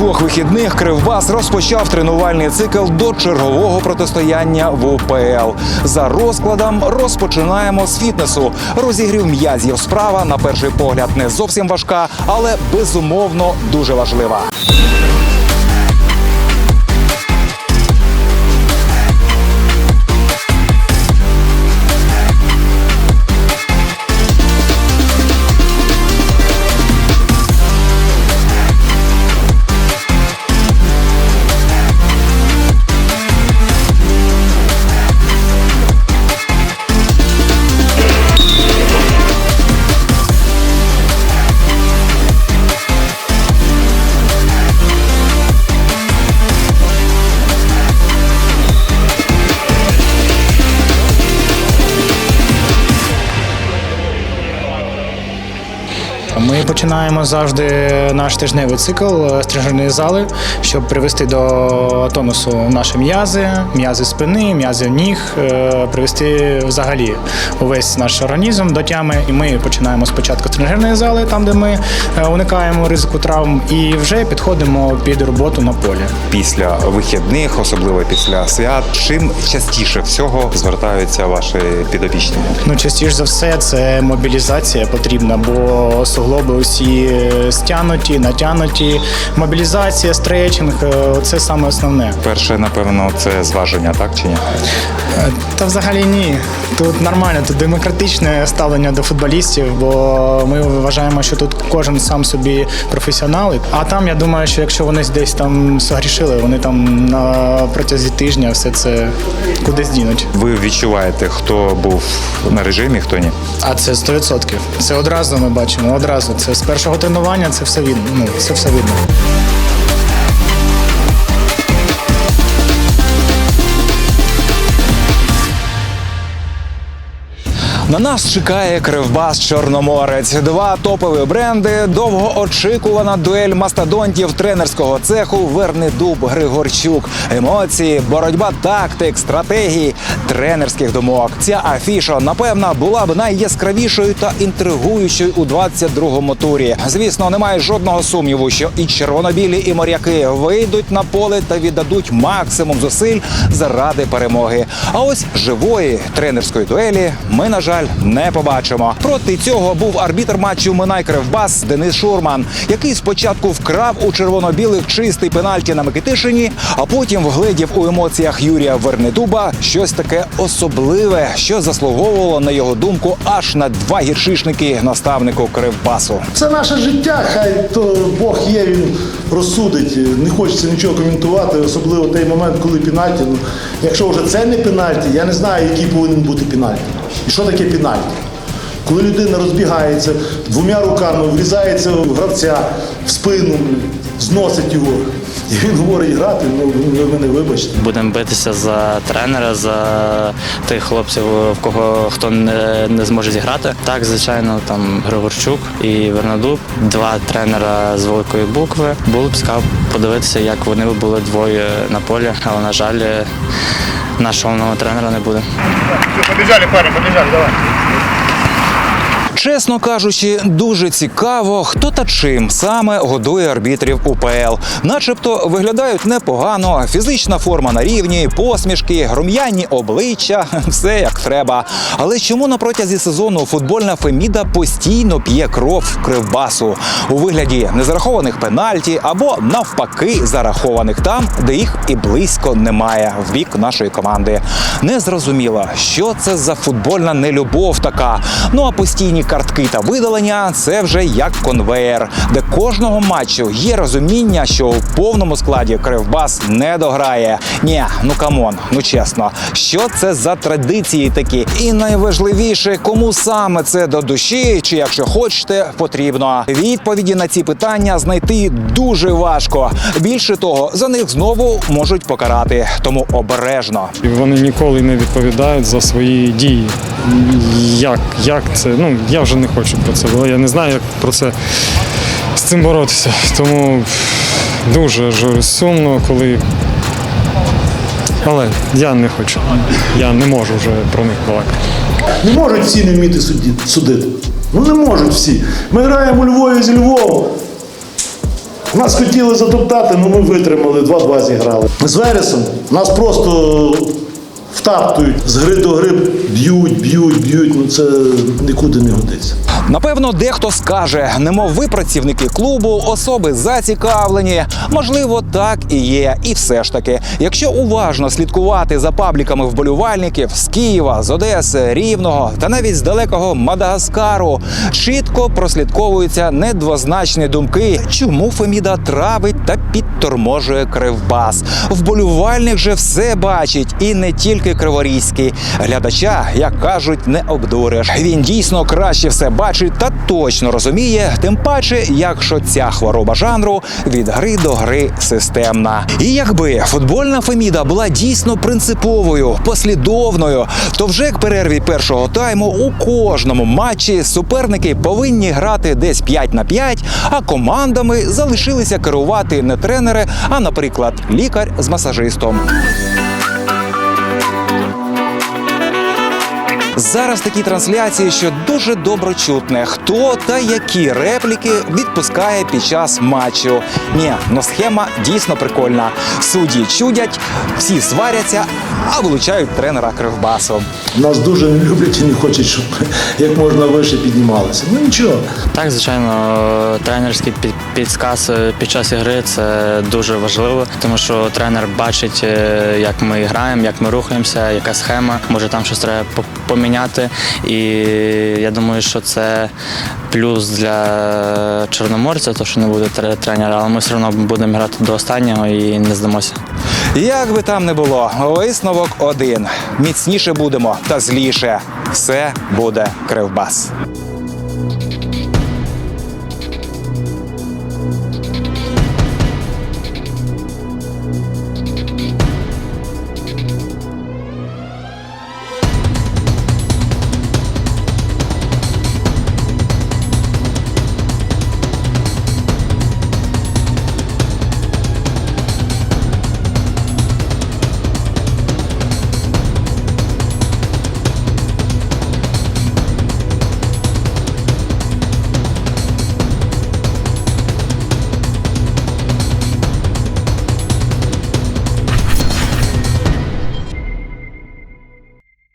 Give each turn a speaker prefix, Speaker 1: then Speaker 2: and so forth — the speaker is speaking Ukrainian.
Speaker 1: Двох вихідних Кривбас розпочав тренувальний цикл до чергового протистояння в УПЛ. За розкладом розпочинаємо з фітнесу. Розігрів м'язів справа на перший погляд не зовсім важка, але безумовно дуже важлива.
Speaker 2: Ми починаємо завжди наш тижневий цикл е, з тренажерної зали, щоб привести до тонусу наші м'язи, м'язи спини, м'язи ніг, е, привести взагалі увесь наш організм до тями. І ми починаємо спочатку з тренажерної зали, там де ми е, уникаємо ризику травм, і вже підходимо під роботу на полі.
Speaker 1: Після вихідних, особливо після свят, чим частіше всього звертаються ваші підопічні?
Speaker 2: Ну, частіше за все, це мобілізація потрібна, бо суглоби усі е, стянуті, натянуті. Мобілізація, стретчинг е, це саме основне.
Speaker 1: Перше, напевно, це зваження, так чи ні?
Speaker 2: Е, Та взагалі ні. Тут нормально, тут демократичне ставлення до футболістів, бо ми вважаємо, що тут кожен сам собі професіонал. А там я думаю, що якщо вони десь там согрішили, вони там на протязі тижня все це кудись дінуть.
Speaker 1: Ви відчуваєте, хто був на режимі, хто ні?
Speaker 2: А це 100%. Це одразу ми бачимо. Одразу це з першого тренування. Це все видно. Ну це все видно.
Speaker 1: На нас чекає Кривбас Чорноморець. Два топові бренди, довгоочікувана дуель мастодонтів тренерського цеху Вернедуб Григорчук. Емоції, боротьба тактик, стратегії, тренерських думок. Ця афіша, напевно, була б найяскравішою та інтригуючою у 22-му турі. Звісно, немає жодного сумніву, що і червонобілі, і моряки вийдуть на поле та віддадуть максимум зусиль заради перемоги. А ось живої тренерської дуелі ми, на жаль, не побачимо. Проти цього був арбітр матчу Минай Кривбас Денис Шурман, який спочатку вкрав у червоно-білих чистий пенальті на Микитишині, а потім вгледів у емоціях Юрія Вернедуба щось таке особливе, що заслуговувало на його думку аж на два гіршишники наставнику Кривбасу.
Speaker 3: Це наше життя, хай то Бог є, він розсудить. Не хочеться нічого коментувати, особливо той момент, коли пенальті. Ну, якщо вже це не пенальті, я не знаю, який повинен бути пенальті. І що таке пенальті? Коли людина розбігається двома руками, врізається в гравця в спину, зносить його. І він говорить грати, ну ви мене вибачте.
Speaker 4: Будемо битися за тренера, за тих хлопців, в кого хто не, не зможе зіграти. Так, звичайно, там Григорчук і Вернадуб, два тренера з великої букви. Було б цікаво подивитися, як вони були двоє на полі, але на жаль, нашого нового тренера не буде.
Speaker 5: Побіжали, парень, побіжали, давай.
Speaker 1: Чесно кажучи, дуже цікаво, хто та чим саме годує арбітрів УПЛ. Начебто виглядають непогано, фізична форма на рівні, посмішки, рум'яні обличчя, все як треба. Але чому на протязі сезону футбольна Феміда постійно п'є кров кривбасу у вигляді незарахованих пенальті або навпаки зарахованих там, де їх і близько немає в бік нашої команди? Не зрозуміло, що це за футбольна нелюбов така. Ну а постійні картки та видалення це вже як конвеєр, де кожного матчу є розуміння, що у повному складі Кривбас не дограє. Ні, ну камон, ну чесно, що це за традиції такі? І найважливіше, кому саме це до душі, чи якщо хочете, потрібно. Відповіді на ці питання знайти дуже важко. Більше того, за них знову можуть покарати, тому обережно.
Speaker 6: Вони ніколи не відповідають за свої дії. Як, як це? Ну я вже не хочу про це, бо я не знаю, як про це з цим боротися. Тому дуже журю сумно, коли. Але я не хочу. Я не можу вже про них балакати.
Speaker 3: Не можуть всі не вміти судити. Ну не можуть всі. Ми граємо у Львові з Львовом. Нас хотіли затоптати, але ми витримали, 2-2 зіграли. З Вересом нас просто втаптують з гри до гри, б'ють, б'ють, б'ють. Ну це нікуди не годиться.
Speaker 1: Напевно, дехто скаже, немов ви працівники клубу, особи зацікавлені. Можливо, так і є. І все ж таки, якщо уважно слідкувати за пабліками вболівальників з Києва, з Одеси, Рівного та навіть з далекого Мадагаскару, чітко прослідковуються недвозначні думки, чому Феміда травить та підторможує кривбас. Вболівальник же все бачить, і не тільки криворізький. Глядача, як кажуть, не обдуриш. Він дійсно краще все бачить та точно розуміє, тим паче, якщо ця хвороба жанру від гри до гри системна. І якби футбольна Феміда була дійсно принциповою, послідовною, то вже к перерві першого тайму у кожному матчі суперники повинні грати десь 5 на 5, а командами залишилися керувати не тренери, а, наприклад, лікар з масажистом. Зараз такі трансляції, що дуже добре чутне, хто та які репліки відпускає під час матчу. Ні, ну схема дійсно прикольна. Судді чудять, всі сваряться, а вилучають тренера кривбасу.
Speaker 3: Нас дуже не люблять і не хочуть, щоб як можна вище піднімалися. Ну нічого.
Speaker 4: Так, звичайно, тренерський під- підсказ е, під час ігри це дуже важливо, тому що тренер бачить, е, як ми граємо, як ми рухаємося, яка схема. Може там щось треба по- поміняти. І я думаю, що це плюс для чорноморця, то що не буде тренера, але ми все одно будемо грати до останнього і не здамося.
Speaker 1: Як би там не було, висновок один: міцніше будемо та зліше. Все буде кривбас.